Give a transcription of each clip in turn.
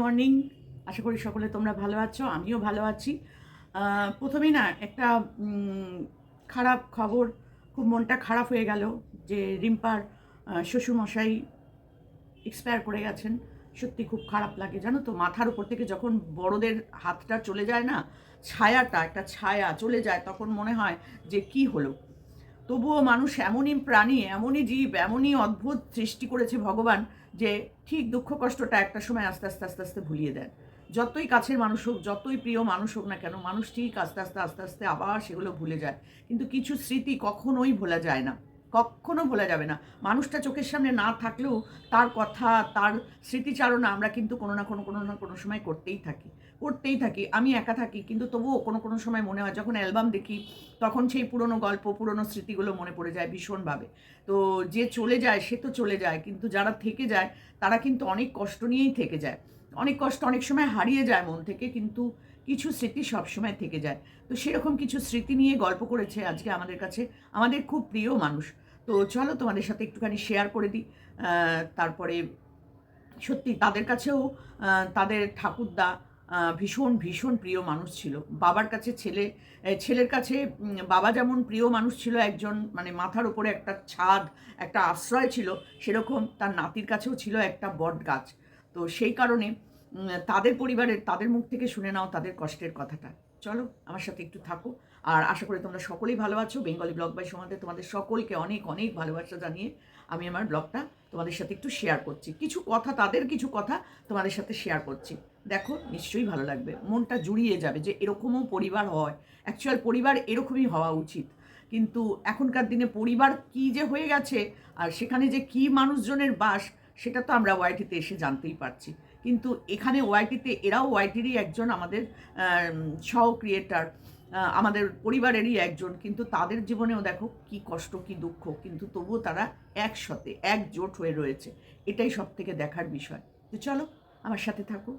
Morning. আশা করি সকলে তোমরা ভালো আছো, আমিও ভালো আছি। প্রথমেই না একটা খারাপ খবর, খুব মনটা খারাপ হয়ে গেল যে রিম্পার শ্বশুরমশাই এক্সপায়ার করে গেছেন। সত্যি খুব খারাপ লাগে, জানো তো? মাথার উপর থেকে যখন বড়দের হাতটা চলে যায় না, ছায়াটা, একটা ছায়া চলে যায়, তখন মনে হয় যে কি হলো? তবুও মানুষ এমনই প্রাণী, এমনই জীব, এমনই অদ্ভুত সৃষ্টি করেছে ভগবান যে ঠিক দুঃখ কষ্টটা একটা সময় আস্তে আস্তে আস্তে আস্তে ভুলিয়ে দেন। যতই কাছের মানুষ হোক, যতই প্রিয় মানুষ হোক না কেন, মানুষ ঠিক আস্তে আস্তে আস্তে আস্তে আবার সেগুলো ভুলে যায়। কিন্তু কিছু স্মৃতি কখনোই ভোলা যায় না, কখনো ভোলা যাবে না। মানুষটা চোখের সামনে না থাকলেও তার কথা, তার স্মৃতিচারণা আমরা কিন্তু কোনো না কোনো কোনো না কোনো সময় করতেই থাকি। করতেই থাকি, আমি একা থাকি, কিন্তু তবুও কোনো কোনো সময় মনে হয়, যখন অ্যালবাম দেখি, তখন সেই পুরনো গল্প, পুরনো স্মৃতিগুলো মনে পড়ে যায় ভীষণভাবে। তো যে চলে যায়, সে তো চলে যায়, কিন্তু যারা থেকে যায়, তারা কিন্তু অনেক কষ্ট নিয়েই থেকে যায়। অনেক কষ্ট অনেক সময় হারিয়ে যায় মন থেকে, কিন্তু কিছু স্মৃতি সবসময় থেকে যায়। তো সেরকম কিছু স্মৃতি নিয়ে গল্প করেছে আজকে আমাদের কাছে আমাদের খুব প্রিয় মানুষ। তো চলো তোমাদের সাথে একটুখানি শেয়ার করে দিই তারপরে সত্যি তাদের কাছেও তাদের ঠাকুরদা ভীষণ ভীষণ প্রিয় মানুষ ছিল। বাবার কাছে ছেলে ছেলের কাছে বাবা যেমন প্রিয় মানুষ ছিল, একজন মানে মাথার উপরে একটা ছাদ, একটা আশ্রয় ছিল, সেরকম তার নাতির কাছেও ছিল একটা বট গাছ। তো সেই কারণে তাদের পরিবারের, তাদের মুখ থেকে শুনে নাও তাদের কষ্টের কথাটা। চলো, আমার সাথে একটু থাকো। আর আশা করি তোমরা সকলেই ভালো আছো। বেঙ্গলি ব্লগ বাই সমাজে তোমাদের সকলকে অনেক অনেক ভালোবাসা জানিয়ে আমি আমার ব্লগটা তোমাদের সাথে একটু শেয়ার করছি। কিছু কথা, তাদের কিছু কথা তোমাদের সাথে শেয়ার করছি। দেখো, নিশ্চয়ই ভালো লাগবে। মনটা জুড়িয়ে যাবে যে এরকমও পরিবার হয়। অ্যাকচুয়াল পরিবার এরকমই হওয়া উচিত। কিন্তু এখনকার দিনে পরিবার কি যে হয়ে গেছে আর সেখানে যে কি মানুষজনের বাস, সেটা তো আমরা ওয়াইটিতে এসে জানতেই পারছি। কিন্তু এখানে ওয়াইটিতে এরাও ওয়াইটিরই একজন আমাদের সহ ক্রিয়েটার আমাদের পরিবারেরই একজন, কিন্তু তাদের জীবনেও দেখো কি কষ্ট, কি দুঃখ, কিন্তু তবুও তারা একসাথে, একজোট হয়ে রয়েছে। এটাই সব থেকে দেখার বিষয়। তো চলো, আমার সাথে থাকো।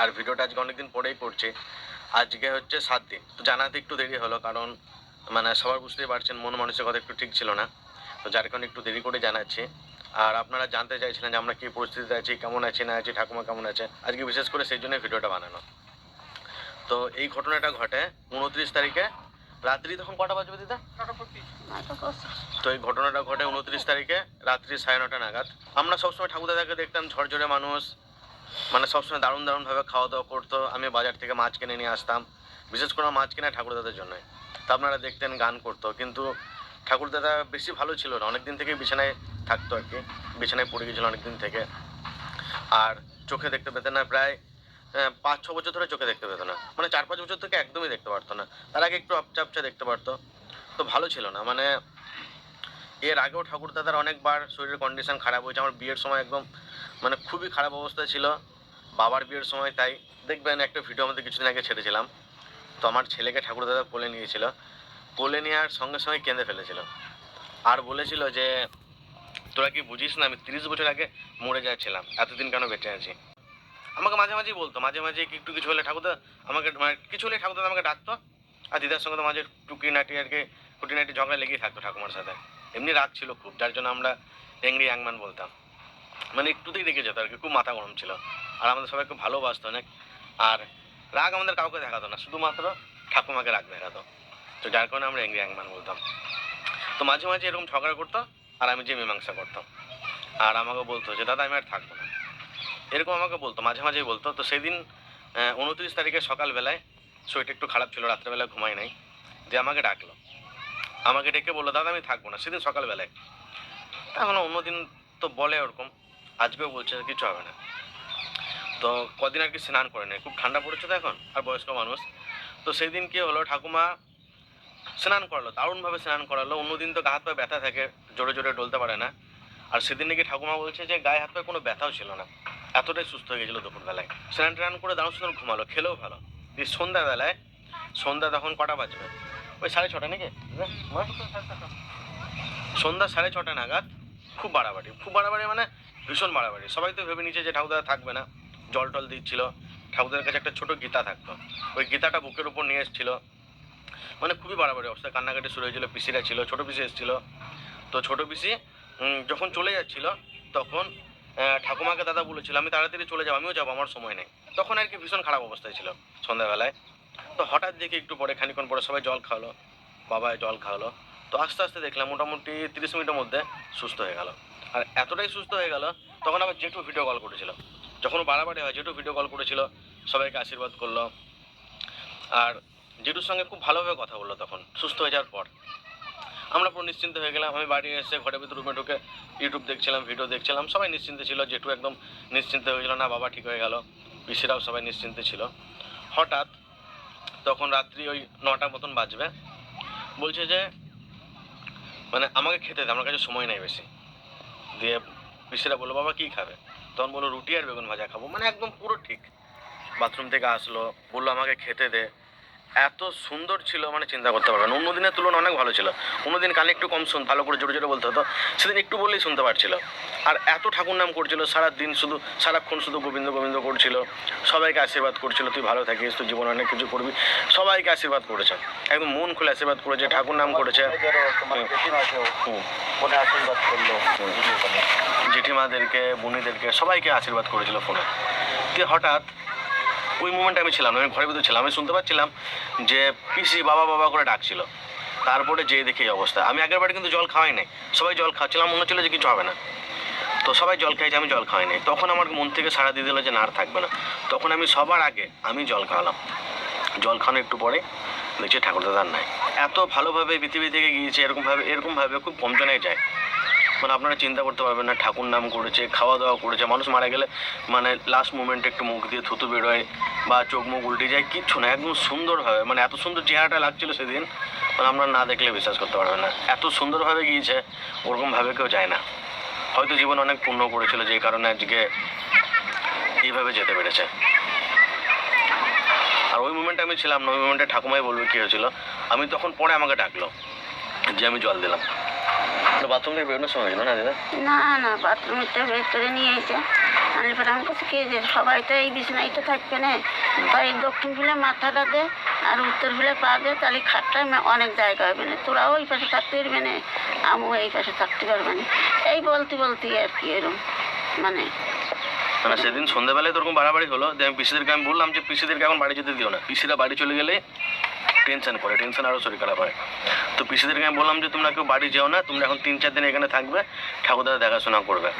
আর ভিডিওটা আজকে অনেকদিন পরেই করছি। আজকে হচ্ছে সাত দিন। তো জানাতে একটু দেরি হলো, কারণ মানে সবার বুঝতেই পারছেন, মন মানুষের কথা একটু ঠিক ছিল না। তো যার কারণে একটু দেরি করে জানাচ্ছি। আর আপনারা জানতে চাইছিলেন যে আমরা কী পরিস্থিতিতে আছি, কেমন আছি, না আছি, ঠাকুমা কেমন আছে? আজকে বিশেষ করে সেই জন্য ভিডিওটা বানানো। তো এই ঘটনাটা ঘটে উনত্রিশ তারিখে। রাত্রি তখন কটা বাজবে দিদা? তো এই ঘটনাটা ঘটে উনত্রিশ তারিখে, রাত্রি সাড়ে নটা নাগাদ। আমরা সবসময় ঠাকুর দাদাকে দেখতাম, ঝরঝরে মানুষ। মানে সবসময় দারুণ দারুণভাবে খাওয়া দাওয়া করতো। আমি বাজার থেকে মাছ কিনে নিয়ে আসতাম। বিশেষ করে মাছ কিনে ঠাকুর দাদার জন্য। তা আপনারা দেখতেন গান করতো। কিন্তু ঠাকুর দাদা বেশি ভালো ছিল না। অনেক দিন থেকেই বিছানায় থাকতো আর কি। বিছানায় পড়ে গেছিল অনেক দিন থেকে। আর চোখে দেখতে পেতেন না। প্রায় পাঁচ, ছ বছর ধরে চোখে দেখতে পেতো না। মানে চার, পাঁচ বছর থেকে একদমই দেখতে পারতো না। তার আগে একটু আপচা আপচা দেখতে পারতো। তো ভালো ছিল না। মানে এর আগেও ঠাকুর দাদার অনেকবার শরীরের কন্ডিশন খারাপ হয়েছে। আমার বিয়ের সময় একদম মানে খুবই খারাপ অবস্থা ছিল। বাবার বিয়ের সময় তাই। দেখবেন, একটা ভিডিও আমাদের কিছুদিন আগে ছেড়েছিলাম। তো আমার ছেলেকে ঠাকুর দাদা কোলে নিয়েছিল। কোলে নেওয়ার সঙ্গে সঙ্গে কেঁদে ফেলেছিল। আর বলেছিল যে, তোরা কি বুঝিস না, আমি তিরিশ বছর আগে মরে যাচ্ছিলাম। এতদিন কেন বেঁচে আছি? আমাকে মাঝে মাঝেই বলতো, মাঝে মাঝে একটু কিছু হলে ঠাকুরদা আমাকে মানে কিছু হলে ঠাকুরদা আমাকে ডাকতো। আর দিদার সঙ্গে তো মাঝে টুকি নাটি আর কি, খুঁটিনাটি ঝগড়া লেগেই থাকতো ঠাকুমার সাথে। এমনি রাগ ছিল খুব, যার জন্য আমরা এংরি ইয়াংম্যান বলতাম। মানে একটুতেই রেগে যেত আর কি, খুব মাথা গরম ছিল। আর আমাদের সবাইকে ভালোবাসতো অনেক। আর রাগ আমাদের কাউকে দেখাতো না, শুধুমাত্র ঠাকুমাকে রাগ দেখাতো। তো যার কারণে আমরা এংরি ইয়াংম্যান বলতাম। তো মাঝে মাঝে এরকম ঝগড়া করতো আর আমি যে মীমাংসা করতাম। আর আমাকে বলতো যে, দাদা, আমি আর থাকব না। এরকম আমাকে বলতো, মাঝে মাঝেই বলতো। তো সেদিন উনত্রিশ তারিখে সকালবেলায় শরীরটা একটু খারাপ ছিল রাত্রেবেলায় ঘুমাই নাই, দিয়ে আমাকে ডাকলো। আমাকে ডেকে বলল, দাদা, আমি থাকব না। সেদিন সকালবেলায়। এখন অন্যদিন তো বলে ওরকম, আজকেও বলছে কিছু হবে না। তো কদিন আর কি স্নান করে নেই খুব ঠান্ডা পড়েছে তো এখন, আর বয়স্ক মানুষ। তো সেই দিন কি হলো, ঠাকুমা স্নান করালো, দারুণভাবে স্নান করালো। অন্যদিন তো গা হাত পায়ে ব্যথা থাকে, জোরে জোরে ডলতে পারে না। আর সেদিন নাকি ঠাকুমা বলছে যে গায়ে হাত পায়ে কোনো ব্যথাও ছিল না। এতটাই সুস্থ হয়ে গেছিল দুপুরবেলায়। স্নান টান করে দারুণ সুন্দর ঘুমালো, খেলেও ভালো। দিয়ে সন্ধ্যাবেলায়, সন্ধ্যা তখন কটা বাজবে ওই সাড়ে ছটা নাকি? সন্ধ্যা সাড়ে ছটা নাগাদ, খুব বাড়াবাড়ি। খুব বাড়াবাড়ি মানে ভীষণ বাড়াবাড়ি। সবাই তো ভেবে নিয়েছে যে ঠাকুরদা থাকবে না। জল টল দিচ্ছিল। ঠাকুরদার কাছে একটা ছোট গীতা থাকতো। ওই গীতাটা বুকের উপর নিয়ে এসেছিল। মানে খুবই বাড়াবাড়ি অবস্থা। কান্নাকাটি শুরু হয়েছিল, পিসিরা ছিল, ছোট পিসি এসেছিল। তো ছোট পিসি যখন চলে যাচ্ছিল, তখন ঠাকুমাকে দাদা বলেছিল, আমি তাড়াতাড়ি চলে যাব, আমিও যাব, আমার সময় নেই। তখন আর কি ভীষণ খারাপ অবস্থায় ছিল সন্ধ্যাবেলায়। তো হঠাৎ দেখি একটু পরে খানিক্ষণ পরে সবাই জল খাওয়ালো, বাবা জল খাওয়ালো। তো আস্তে আস্তে দেখলাম মোটামুটি তিরিশ মিনিটের মধ্যে সুস্থ হয়ে গেল। আর এতটাই সুস্থ হয়ে গেল, তখন আবার জেঠু ভিডিও কল করেছিল। যখন বাড়াবাড়ি হয়, জেঠু ভিডিও কল করেছিল, সবাইকে আশীর্বাদ করল। আর জেঠুর সঙ্গে খুব ভালোভাবে কথা বলল তখন, সুস্থ হয়ে যাওয়ার পর। আমরা পুরো নিশ্চিন্ত হয়ে গেলাম। আমি বাড়ি এসে ঘরের ভিতর রুমে ঢুকে ইউটিউব দেখছিলাম ভিডিও দেখছিলাম। সবাই নিশ্চিন্তে ছিল, জেঠু একদম নিশ্চিন্ত হয়েছিল না, বাবা ঠিক হয়ে গেল। পিসিরাও সবাই নিশ্চিন্তে ছিল। হঠাৎ তখন রাত্রি ওই নটার মতন বাজবে। বলছে যে মানে আমাকে খেতে দে, আমার কাছে সময় নেই বেশি। দিয়ে পিসিরা বলল, বাবা, কী খাবে? তখন বলল, রুটি আর বেগুন ভাজা খাব। মানে একদম পুরো ঠিক। বাথরুম থেকে আসলো, বলল, আমাকে খেতে দে। এত সুন্দর ছিল মানে চিন্তা করতে পারবেন অন্য দিনের তুলনায় অনেক ভালো ছিল। অন্যদিন কানে একটু কম শুন ভালো করে জোরে জোরে বলতে হতো। সেদিন একটু বললেই শুনতে পারছিল। আর এত ঠাকুর নাম করছিল সারা দিন শুধু সারাক্ষণ শুধু গোবিন্দ গোবিন্দ করছিল। সবাইকে আশীর্বাদ করছিল তুই ভালো থাকিস তুই জীবনে অনেক কিছু করবি। সবাইকে আশীর্বাদ করেছে। একদম মন খুলে আশীর্বাদ করেছে ঠাকুর নাম করেছে। জেঠিমাদেরকে। বোনেদেরকে সবাইকে আশীর্বাদ করেছিল ফোনে। দিয়ে হঠাৎ ওই মোমেন্টে আমি ছিলাম আমি ঘরের ভিতরে ছিলাম, আমি শুনতে পাচ্ছিলাম যে পিসি বাবা বাবা করে ডাকছিল। তারপরে যেয়ে দেখি এই অবস্থা। আমি আগের বারে কিন্তু জল খাওয়াই নাই, সবাই জল খাচ্ছিলাম মনে হচ্ছিল যে কিছু হবে না। তো সবাই জল খাইছে, আমি জল খাওয়াই নাই। তখন আমার মন থেকে সাড়া দিয়ে দিল যে না, আর থাকবে না। তখন আমি সবার আগে আমি জল খাওয়ালাম। জল খাওয়ানো একটু পরে দেখছি ঠাকুর দাদার নাই। এত ভালোভাবে পৃথিবী থেকে গিয়েছে, এরকমভাবে এরকমভাবে খুব কম জনেই যায়। মানে আপনারা চিন্তা করতে পারবেন না, ঠাকুর নাম করেছে, খাওয়া দাওয়া করেছে, মানুষ মারা গেলে মানে লাস্ট মোমেন্টে একটু মুখ দিয়ে থুতু বেরোয় বা চোখ মুখ উল্টে যায়, কিচ্ছু না, একদম সুন্দরভাবে মানে এত সুন্দর চেহারাটা লাগছিল সেদিন মানে আপনারা না দেখলে বিশ্বাস করতে পারবেন না। এত সুন্দরভাবে গিয়েছে, ওরকমভাবে কেউ যায় না। হয়তো জীবন অনেক পূর্ণ করেছিল, যে কারণে আজকে এইভাবে যেতে পেরেছে। আর ওই মুমেন্টে আমি ছিলাম না, ওই মুমেন্টে ঠাকুমাই বলবে কী হয়েছিল, আমি তখন পরে আমাকে ডাকলো, যে আমি জল দিলাম। বাথরুম থেকে বেরোনোর সময় হয়েছিল না দিদা? না না বাথরুমটা ভেতরে নিয়ে এসে আনলে পরে আমি কাছে কে সবাই তো এই বিছনাইতে থাকবে না? তাই দক্ষিণ ফিলে মাথাটা দে আর উত্তর ফিলে পা দে তাহলে খাটটায় মা- অনেক জায়গা হবে না। তোরাও ওই পাশে থাকতে পারবে না আমিও এই পাশে থাকতে পারবে না। এই বলতে বলতে আর কি এরকম মানে। মানে সেদিন সন্ধ্যাবেলায় তো ওরকম বাড়াবাড়ি হলো আমি পিসিদেরকে আমি বললাম যে পিসিদেরকে এখন বাড়ি যেতে দিও না। পিসিরা বাড়ি চলে গেলে টেনশন করে, টেনশন আরও শরীর খারাপ হয়। তো পিসিদেরকে আমি বললাম যে, তোমরা কেউ বাড়ি যেও না, তোমরা এখন তিন চার দিন এখানে থাকবে, ঠাকুরদাদা দেখাশোনা করবে।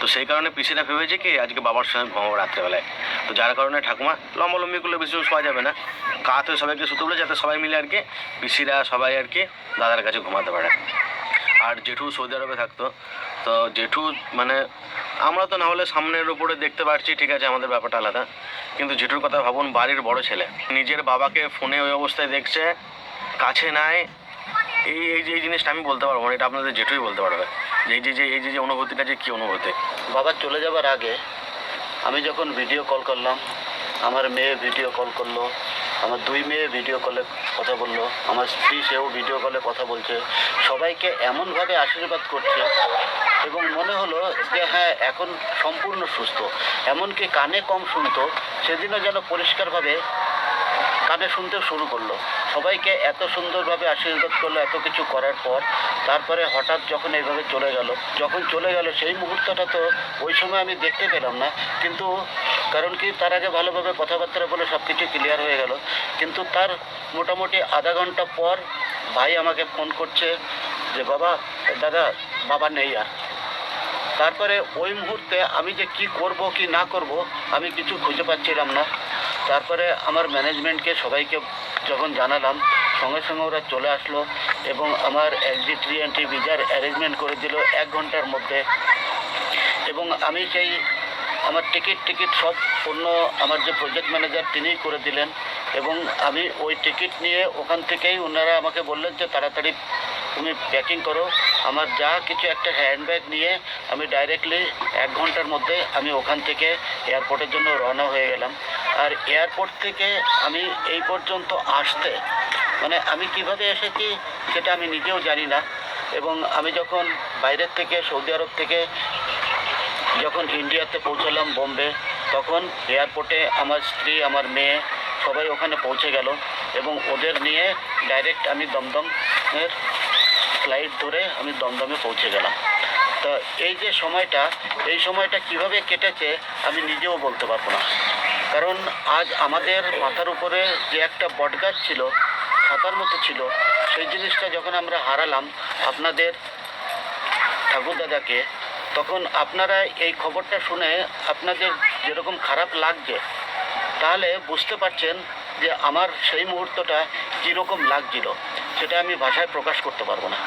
তো সেই কারণে পিসিরা ভেবেছে কি, আজকে বাবার সঙ্গে ঘুমাবো রাত্রেবেলায়। তো যার কারণে ঠাকুমা লম্বালম্বি করলে বেশি শোয়া যাবে না। কাত হয়ে সবাইকে শুতে বলে যাতে সবাই মিলে আর কি, পিসিরা সবাই আর কি দাদার কাছে ঘুমাতে পারে। আর জেঠু সৌদি আরবে থাকতো তো জেঠু মানে আমরা তো না হলে সামনের উপরে দেখতে পারছি, ঠিক আছে, আমাদের ব্যাপারটা আলাদা। কিন্তু জেঠুর কথা ভাবুন, বাড়ির বড় ছেলে। নিজের বাবাকে ফোনে ওই অবস্থায় দেখছে, কাছে নাই। এই এই যে, এই জিনিসটা আমি বলতে পারব না, এটা আপনাদের জেঠুই বলতে পারবে। এই যে যে, এই যে যে অনুভূতিটা, যে কী অনুভূতি। বাবা চলে যাবার আগে আমি যখন ভিডিও কল করলাম, আমার মেয়ে ভিডিও কল করল আমার দুই মেয়ে ভিডিও কলে কথা বলল। আমার স্ত্রী সেও ভিডিও কলে কথা বলছে। সবাইকে এমনভাবে আশীর্বাদ করছে এবং মনে হলো যে হ্যাঁ এখন সম্পূর্ণ সুস্থ। এমনকি কানে কম শুনতো, সেদিনও যেন পরিষ্কারভাবে কানে শুনতে শুরু করল। সবাইকে এত সুন্দরভাবে আশীর্বাদ করল, এত কিছু করার পর। তারপরে হঠাৎ যখন এইভাবে চলে গেল, যখন চলে গেল, সেই মুহূর্তটা তো ওই সময় আমি দেখতে পেলাম না। কিন্তু কারণ কি, তার আগে ভালোভাবে কথাবার্তা বলে সব কিছু ক্লিয়ার হয়ে গেল। কিন্তু তার মোটামুটি আধা ঘণ্টা পর ভাই আমাকে ফোন করছে যে, বাবা, দাদা, বাবা নেই আর। তারপরে ওই মুহূর্তে আমি যে কি করব, কি না করব, আমি কিছু খুঁজে পাচ্ছিলাম না। তারপরে আমার ম্যানেজমেন্টকে সবাইকে যখন জানালাম, সঙ্গে সঙ্গে ওরা চলে আসলো এবং আমার এক্সিট রি এন্ট্রি ভিজার অ্যারেঞ্জমেন্ট করে দিল এক ঘণ্টার মধ্যে। এবং আমি সেই আমার টিকিট টিকিট সব অন্য আমার যে প্রজেক্ট ম্যানেজার তিনিই করে দিলেন এবং আমি ওই টিকিট নিয়ে ওখান থেকেই ওনারা আমাকে বললেন যে তাড়াতাড়ি তুমি প্যাকিং করো। আমার যা কিছু একটা হ্যান্ডব্যাগ নিয়ে আমি ডাইরেক্টলি এক ঘণ্টার মধ্যে আমি ওখান থেকে এয়ারপোর্টের জন্য রওনা হয়ে গেলাম। আর এয়ারপোর্ট থেকে আমি এই পর্যন্ত আসতে মানে আমি কীভাবে এসেছি সেটা আমি নিজেও জানি না। এবং আমি যখন বাইরের থেকে, সৌদি আরব থেকে যখন ইন্ডিয়াতে পৌঁছালাম বোম্বে, তখন এয়ারপোর্টে আমার স্ত্রী, আমার মেয়ে সবাই ওখানে পৌঁছে গেল এবং ওদের নিয়ে ডাইরেক্ট আমি দমদমের ফ্লাইট ধরে আমি দমদমে পৌঁছে গেলাম। তা এই যে সময়টা, এই সময়টা কীভাবে কেটেছে আমি নিজেও বলতে পারব না। কারণ আজ আমাদের মাথার উপরে যে একটা বটগাছ ছিল, ছাতার মতো ছিল, সেই জিনিসটা যখন আমরা হারালাম, আপনাদের ঠাকুরদাদাকে তখন আপনারা এই খবরটা শুনে আপনাদের যেরকম খারাপ লাগছে, তাহলে বুঝতে পারছেন যে আমার সেই মুহূর্তটা কীরকম লাগছিল, সেটা আমি ভাষায় প্রকাশ করতে পারব না।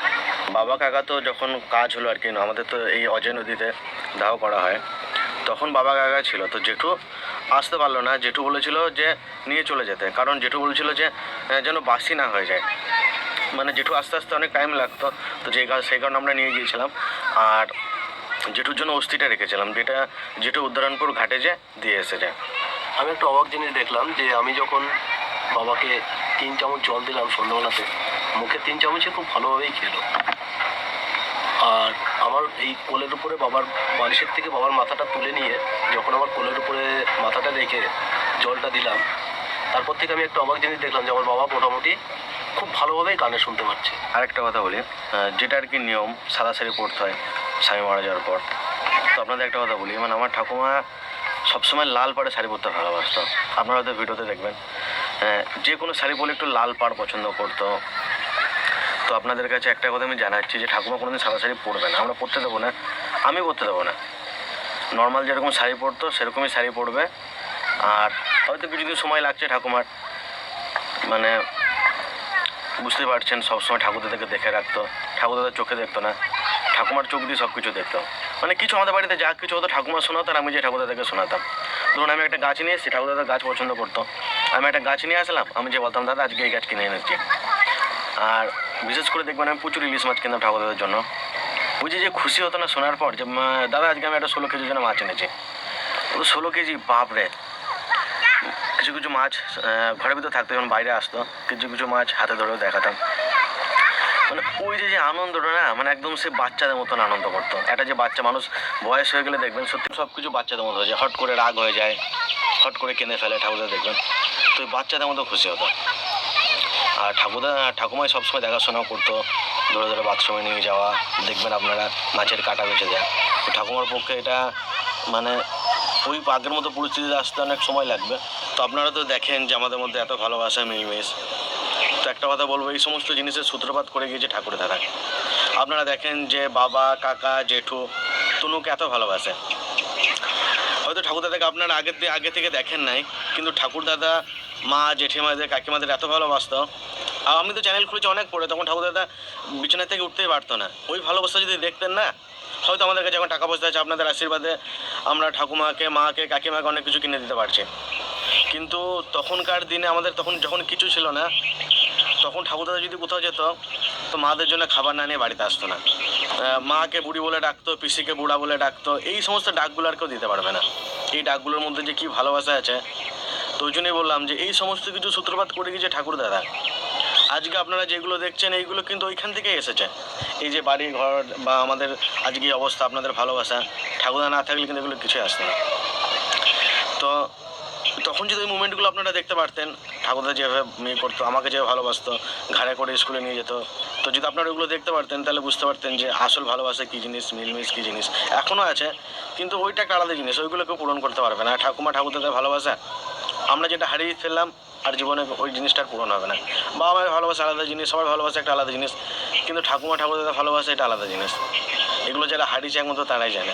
বাবা কাকা তো যখন কাজ হলো আর কি, আমাদের তো এই অজয় নদীতে দাহ করা হয়, তখন বাবা কাকা ছিল। তো জেঠু আসতে পারল না, জেঠু বলেছিল যে নিয়ে চলে যেতে, কারণ জেঠু বলেছিল যে যেন বাসি না হয়ে যায়। মানে জেঠু আস্তে আস্তে অনেক টাইম লাগতো, তো যে সেই কারণে আমরা নিয়ে গিয়েছিলাম। আর জেঠুর জন্য অস্থিটা রেখেছিলাম যেটা জেঠু উদ্ধারণপুর ঘাটে যে দিয়ে এসেছে। আমি একটা অবাক জিনিস দেখলাম যে আমি যখন বাবাকে তিন চামচ জল দিলাম সন্ধ্যাবেলাতে মুখে তিন চামচে খুব ভালোভাবেই খেলো। আর আমার এই কোলের উপরে বাবার বালিশের থেকে বাবার মাথাটা তুলে নিয়ে যখন আমার কোলের উপরে মাথাটা রেখে জলটা দিলাম তারপর থেকে আমি একটা অবাক জিনিস দেখলাম যে আমার বাবা মোটামুটি খুব ভালোভাবেই গানে শুনতে পাচ্ছে আরেকটা কথা বলি যেটা আর কি নিয়ম সাদা শাড়ি পরতে হয়। স্বামী মারা যাওয়ার পর। তো আপনাদের একটা কথা বলি মানে আমার ঠাকুমা সবসময় লাল পাড়ে শাড়ি পরতে ভালোবাসতো। আপনারা হয়তো ভিডিওতে দেখবেন আহ, যে কোনো শাড়ি পরলে একটু লাল পাড় পছন্দ করতো। তো আপনাদের কাছে একটা কথা আমি জানাচ্ছি যে ঠাকুমা কোনোদিন সাদা শাড়ি পরবে না। আমরা পরতে দেবো না আমি পরতে দেবো না। নর্মাল যেরকম শাড়ি পরতো সেরকমই শাড়ি পরবে। আর হয়তো কিছুদিন সময় লাগছে ঠাকুমার। মানে বুঝতে পারছেন সবসময় ঠাকুরদাদাকে দেখে রাখতো। ঠাকুরদাদা চোখে দেখতো না। ঠাকুমার চোখ দিয়ে সব কিছু দেখতো মানে কিছু আমাদের বাড়িতে যা কিছু হতো ঠাকুমা শোনাতো আর আমি যে ঠাকুরদাদাকে শোনাতাম। ধরুন আমি একটা গাছ নিয়ে এসেছি ঠাকুরদাদা গাছ পছন্দ করতো। আমি একটা গাছ নিয়ে আসলাম, আমি যে বলতাম, দাদা, আজকে এই গাছ কিনে এনেছি। আর বিশেষ করে দেখবেন আমি প্রচুর ইলিশ মাছ কিনতাম ঠাকুরদাদার জন্য। ওই যে যে খুশি হতো না শোনার পর যে দাদা, আজকে আমি একটা ষোলো কেজির জন্য মাছ এনেছি। ও ষোলো কেজি বাপরে কিছু কিছু মাছ ঘরের ভিতরে থাকতো, যখন বাইরে আসতো, কিছু কিছু মাছ হাতে ধরেও দেখাতাম। মানে ওই যে যে আনন্দটা না মানে একদম সে বাচ্চাদের মতন আনন্দ করতো। একটা যে বাচ্চা মানুষ বয়স হয়ে গেলে দেখবেন সত্যি সব কিছু বাচ্চাদের মতো হয়ে যায় হট করে রাগ হয়ে যায়, হট করে কেঁদে ফেলে ঠাকুরদা দেখবেন, তো বাচ্চাদের মতো খুশি হতো। আর ঠাকুরদা, ঠাকুমাই সবসময় দেখাশোনা করতো, ধরে ধরে বাথরুমে নিয়ে যাওয়া, দেখবেন আপনারা মাছের কাটা বেঁচে যায়। তো ঠাকুমার পক্ষে এটা মানে ওই আগের মতো পরিস্থিতিতে আসতে অনেক সময় লাগবে। তো আপনারা তো দেখেন যে আমাদের মধ্যে এত ভালোবাসা মিলমিশ। তো একটা কথা বলব, এই সমস্ত জিনিসের সূত্রপাত করে গিয়েছে ঠাকুর দাদা আপনারা দেখেন যে বাবা, কাকা, জেঠু, তনুকে এত ভালোবাসে। হয়তো ঠাকুর দাদাকে আপনারা আগের আগে থেকে দেখেন নাই, কিন্তু ঠাকুর দাদা মা, জেঠিমাদের, কাকিমাদের এত ভালোবাসতো। আর আমি তো চ্যানেল খুলেছি অনেক পরে তখন ঠাকুর দাদা বিছানা থেকে উঠতেই পারতো না। ওই ভালোবাসা যদি দেখতেন না, হয়তো আমাদের কাছে এখন টাকা পয়সা আছে, আপনাদের আশীর্বাদে আমরা ঠাকুমাকে, মাকে, কাকিমাকে অনেক কিছু কিনে দিতে পারছি। কিন্তু তখনকার দিনে আমাদের তখন যখন কিছু ছিল না তখন ঠাকুরদাদা যদি কোথাও যেত, তো মাদের জন্য খাবার না নিয়ে বাড়িতে আসতো না। মাকে বুড়ি বলে ডাকতো, পিসিকে বুড়া বলে ডাকতো, এই সমস্ত ডাকগুলো আর কেউ দিতে পারবে না। এই ডাকগুলোর মধ্যে যে কি ভালোবাসা আছে, তো ওই জন্যই বললাম যে এই সমস্ত কিছু সূত্রপাত করে গিয়েছে ঠাকুরদাদা। আজকে আপনারা যেগুলো দেখছেন, এইগুলো কিন্তু ওইখান থেকেই এসেছে। এই যে বাড়ি ঘর বা আমাদের আজকে অবস্থা, আপনাদের ভালোবাসা, ঠাকুরদা না থাকলে কিন্তু এগুলো কিছুই আসতো না। তো তখন যদি ওই মুমেন্টগুলো আপনারা দেখতে পারতেন, ঠাকুরদা যেভাবে মেয়ে করতো, আমাকে যেভাবে ভালোবাসতো, ঘাড়ে করে স্কুলে নিয়ে যেত, তো যদি আপনারা ওগুলো দেখতে পারতেন, তাহলে বুঝতে পারতেন যে আসল ভালোবাসা কী জিনিস, মিলমিশ কী জিনিস এখনও আছে, কিন্তু ওইটা একটা আলাদা জিনিস, ওইগুলো কেউ পূরণ করতে পারবে না। ঠাকুমা ঠাকুরদাদের ভালোবাসা, আমরা যেটা হারিয়ে ফেললাম, আর জীবনে ওই জিনিসটা পূরণ হবে না। বাবা মায়ের ভালোবাসা আলাদা জিনিস, সবার ভালোবাসা একটা আলাদা জিনিস, কিন্তু ঠাকুমা ঠাকুরদাদের ভালোবাসা এটা আলাদা জিনিস। এগুলো যারা হারিয়েছে একমাত্র তারাই জানে।